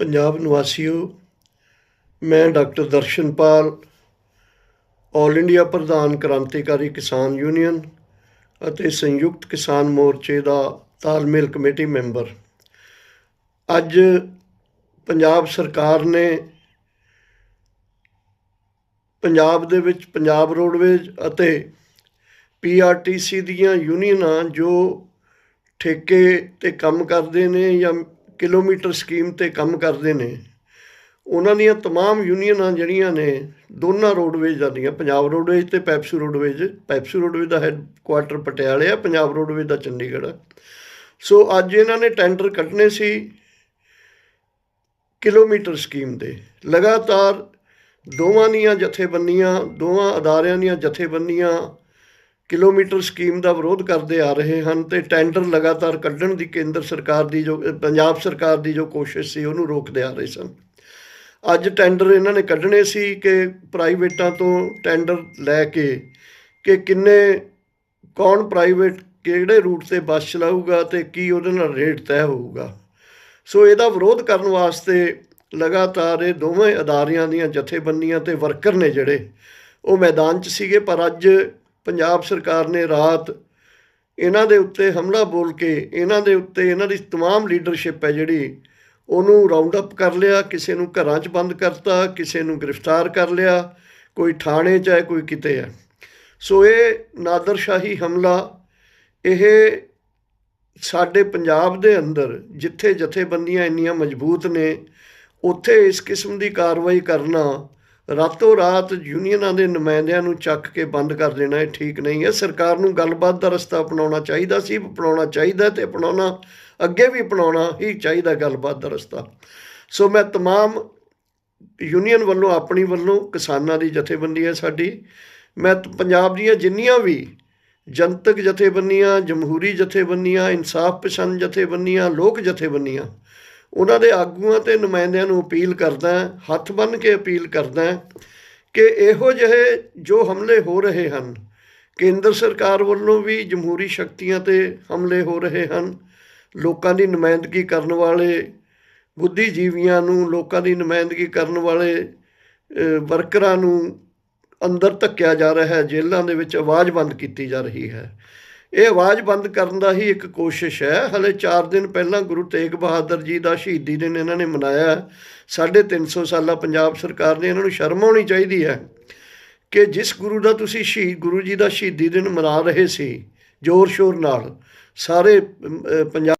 ਪੰਜਾਬ ਨਿਵਾਸੀਓ, ਮੈਂ doctor Darshanpal all India ਪ੍ਰਧਾਨ ਕ੍ਰਾਂਤੀਕਾਰੀ ਕਿਸਾਨ ਯੂਨੀਅਨ ਅਤੇ ਸੰਯੁਕਤ ਕਿਸਾਨ ਮੋਰਚੇ ਦਾ ਤਾਲਮੇਲ ਕਮੇਟੀ ਮੈਂਬਰ। ਅੱਜ ਪੰਜਾਬ ਸਰਕਾਰ ਨੇ ਪੰਜਾਬ ਦੇ ਵਿੱਚ ਪੰਜਾਬ ਰੋਡਵੇਜ਼ ਅਤੇ ਪੀਆਰਟੀਸੀ ਦੀਆਂ ਯੂਨੀਅਨਾਂ ਜੋ ਠੇਕੇ ਤੇ ਕੰਮ ਕਰਦੇ ਨੇ ਜਾਂ ਕਿਲੋਮੀਟਰ ਸਕੀਮ ਤੇ ਕੰਮ ਕਰਦੇ ਨੇ ਉਹਨਾਂ ਦੀਆਂ तमाम ਯੂਨੀਅਨਾਂ ਜਿਹੜੀਆਂ ਨੇ ਦੋਨਾਂ ਰੋਡਵੇਜ਼ ਦੀਆਂ ਪੰਜਾਬ ਰੋਡਵੇਜ਼ ਤੇ ਪੈਪਸੂ ਰੋਡਵੇਜ਼ ਪੈਪਸੂ ਰੋਡਵੇਜ਼ ਦਾ ਹੈੱਡ ਕੁਆਟਰ ਪਟਿਆਲੇ ਆ ਪੰਜਾਬ ਰੋਡਵੇਜ਼ ਦਾ ਚੰਡੀਗੜ੍ਹ ਆ ਸੋ ਅੱਜ ਇਹਨਾਂ ਨੇ ਟੈਂਡਰ ਕੱਢਣੇ ਸੀ ਕਿਲੋਮੀਟਰ ਸਕੀਮ ਦੇ ਲਗਾਤਾਰ ਦੋਵਾਂ ਦੀਆਂ ਜਥੇਬੰਦੀਆਂ ਦੋਵਾਂ ਅਦਾਰਿਆਂ ਦੀਆਂ ਜਥੇਬੰਦੀਆਂ ਕਿਲੋਮੀਟਰ ਸਕੀਮ ਦਾ ਵਿਰੋਧ ਕਰਦੇ ਆ ਰਹੇ ਹਨ ਤੇ ਟੈਂਡਰ ਲਗਾਤਾਰ ਕੱਢਣ ਦੀ ਕੇਂਦਰ ਸਰਕਾਰ ਦੀ ਜੋ, ਪੰਜਾਬ ਸਰਕਾਰ ਦੀ ਜੋ ਕੋਸ਼ਿਸ਼ ਸੀ, ਉਹਨੂੰ ਰੋਕਦੇ ਆ ਰਹੇ ਸਨ। ਅੱਜ ਟੈਂਡਰ ਇਹਨਾਂ ਨੇ ਕੱਢਣੇ ਸੀ ਕਿ ਪ੍ਰਾਈਵੇਟਾਂ ਤੋਂ ਟੈਂਡਰ ਲੈ ਕੇ ਕਿ ਕਿੰਨੇ, ਕੌਣ ਪ੍ਰਾਈਵੇਟ ਕਿਹੜੇ ਰੂਟ ਤੇ ਬੱਸ ਚਲਾਊਗਾ ਤੇ ਕੀ ਉਹਦੇ ਨਾਲ ਰੇਟ ਤੈਅ ਹੋਊਗਾ। ਸੋ ਇਹਦਾ ਵਿਰੋਧ ਕਰਨ ਵਾਸਤੇ ਲਗਾਤਾਰ ਇਹ ਦੋਵੇਂ ਅਦਾਰਿਆਂ ਦੀਆਂ ਜਥੇਬੰਦੀਆਂ ਤੇ ਵਰਕਰ ਨੇ ਜਿਹੜੇ, ਉਹ ਮੈਦਾਨ 'ਚ ਸੀਗੇ, ਪਰ ਅੱਜ ਪੰਜਾਬ ਸਰਕਾਰ ਨੇ ਰਾਤ ਇਹਨਾਂ ਦੇ ਉੱਤੇ ਹਮਲਾ ਬੋਲ ਕੇ ਇਹਨਾਂ ਦੇ ਉੱਤੇ ਇਹਨਾਂ ਦੀ तमाम ਲੀਡਰਸ਼ਿਪ ਹੈ ਜਿਹੜੀ ਉਹਨੂੰ ਰਾਉਂਡ ਅਪ ਕਰ ਲਿਆ ਕਿਸੇ ਨੂੰ ਘਰਾਂ 'ਚ ਬੰਦ ਕਰਤਾ ਕਿਸੇ ਨੂੰ ਗ੍ਰਿਫਤਾਰ ਕਰ ਲਿਆ ਕੋਈ ਥਾਣੇ 'ਚ ਹੈ ਕੋਈ ਕਿਤੇ ਹੈ ਸੋ ਇਹ ਨਾਦਰਸ਼ਾਹੀ ਹਮਲਾ ਇਹ ਸਾਡੇ ਪੰਜਾਬ ਦੇ ਅੰਦਰ ਜਿੱਥੇ ਜਥੇਬੰਦੀਆਂ ਇੰਨੀਆਂ ਮਜ਼ਬੂਤ ਨੇ ਉੱਥੇ ਇਸ ਕਿਸਮ ਦੀ ਕਾਰਵਾਈ ਕਰਨਾ ਰਾਤੋਂ ਰਾਤ ਯੂਨੀਅਨਾਂ ਦੇ ਨੁਮਾਇੰਦਿਆਂ ਨੂੰ ਚੱਕ ਕੇ ਬੰਦ ਕਰ ਦੇਣਾ ਇਹ ਠੀਕ ਨਹੀਂ ਹੈ ਸਰਕਾਰ ਨੂੰ ਗੱਲਬਾਤ ਦਾ ਰਸਤਾ ਅਪਣਾਉਣਾ ਚਾਹੀਦਾ ਸੀ ਅਪਣਾਉਣਾ ਚਾਹੀਦਾ ਤੇ ਅਪਣਾਉਣਾ ਅੱਗੇ ਵੀ ਅਪਣਾਉਣਾ ਹੀ ਚਾਹੀਦਾ ਗੱਲਬਾਤ ਦਾ ਰਸਤਾ ਸੋ ਮੈਂ तमाम ਯੂਨੀਅਨ ਵੱਲੋਂ ਆਪਣੀ ਵੱਲੋਂ ਕਿਸਾਨਾਂ ਦੀ ਜਥੇਬੰਦੀ ਹੈ ਸਾਡੀ ਮੈਂ ਤ- ਪੰਜਾਬ ਦੀਆਂ ਜਿੰਨੀਆਂ ਵੀ ਜਨਤਕ ਜਥੇਬੰਦੀਆਂ ਜਮਹੂਰੀ ਜਥੇਬੰਦੀਆਂ ਇਨਸਾਫ ਪਸੰਦ ਜਥੇਬੰਦੀਆਂ ਲੋਕ ਜਥੇਬੰਦੀਆਂ ਉਹਨਾਂ ਦੇ ਆਗੂਆਂ ਤੇ ਨੁਮਾਇੰਦਿਆਂ ਨੂੰ ਅਪੀਲ ਕਰਦਾ ਹੱਥ ਬੰਨ੍ਹ ਕੇ ਅਪੀਲ ਕਰਦਾ ਕਿ ਇਹੋ ਜਿਹੇ ਜੋ ਹਮਲੇ ਹੋ ਰਹੇ ਹਨ, ਕੇਂਦਰ ਸਰਕਾਰ ਵੱਲੋਂ ਵੀ ਜਮਹੂਰੀ ਸ਼ਕਤੀਆਂ ਤੇ ਹਮਲੇ ਹੋ ਰਹੇ ਹਨ, ਲੋਕਾਂ ਦੀ ਨੁਮਾਇੰਦਗੀ ਕਰਨ ਵਾਲੇ ਬੁੱਧੀਜੀਵੀਆਂ ਨੂੰ, ਲੋਕਾਂ ਦੀ ਨੁਮਾਇੰਦਗੀ ਕਰਨ ਵਾਲੇ ਵਰਕਰਾਂ ਨੂੰ ਅੰਦਰ ਧੱਕਿਆ ਜਾ ਰਿਹਾ ਹੈ, ਜੇਲ੍ਹਾਂ ਦੇ ਵਿੱਚ ਆਵਾਜ਼ ਬੰਦ ਕੀਤੀ ਜਾ ਰਹੀ ਹੈ। ਇਹ ਆਵਾਜ਼ ਬੰਦ ਕਰਨ ਦਾ ਹੀ ਇੱਕ ਕੋਸ਼ਿਸ਼ ਹੈ। ਹਲੇ 4 ਦਿਨ ਪਹਿਲਾਂ ਗੁਰੂ ਤੇਗ ਬਹਾਦਰ ਜੀ ਦਾ ਸ਼ਹੀਦੀ ਦਿਨ ਇਹਨਾਂ ਨੇ ਮਨਾਇਆ। ਸਾਢੇ 300 ਸਾਲਾ ਪੰਜਾਬ ਸਰਕਾਰ ਨੇ ਇਹਨਾਂ ਨੂੰ ਸ਼ਰਮ ਆਉਣੀ ਚਾਹੀਦੀ ਹੈ ਕਿ ਜਿਸ ਗੁਰੂ ਦਾ ਤੁਸੀਂ ਸ਼ਹੀਦ, ਗੁਰੂ ਜੀ ਦਾ ਸ਼ਹੀਦੀ ਦਿਨ ਮਨਾ ਰਹੇ ਸੀ ਜ਼ੋਰ ਸ਼ੋਰ ਨਾਲ ਸਾਰੇ ਪੰਜਾਬ